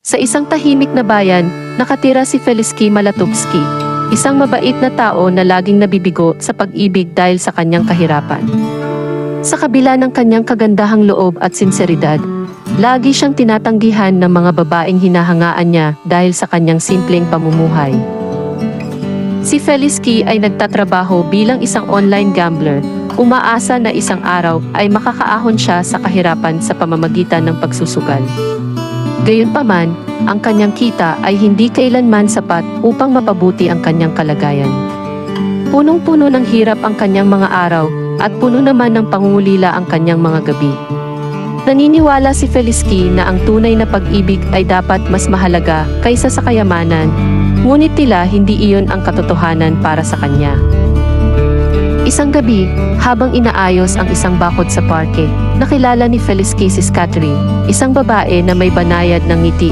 Sa isang tahimik na bayan, nakatira si Feliski Malatubski, isang mabait na tao na laging nabibigo sa pag-ibig dahil sa kanyang kahirapan. Sa kabila ng kanyang kagandahang loob at sinseridad, lagi siyang tinatanggihan ng mga babaeng hinahangaan niya dahil sa kanyang simpleng pamumuhay. Si Feliski ay nagtatrabaho bilang isang online gambler, umaasa na isang araw ay makakaahon siya sa kahirapan sa pamamagitan ng pagsusugal. Gayunpaman, ang kanyang kita ay hindi kailanman sapat upang mapabuti ang kanyang kalagayan. Punong-puno ng hirap ang kanyang mga araw at puno naman ng pangungulila ang kanyang mga gabi. Naniniwala si Feliski na ang tunay na pag-ibig ay dapat mas mahalaga kaysa sa kayamanan, ngunit tila hindi iyon ang katotohanan para sa kanya. Isang gabi, habang inaayos ang isang bakod sa parke, nakilala ni Feliski si Catherine, isang babae na may banayad ng ngiti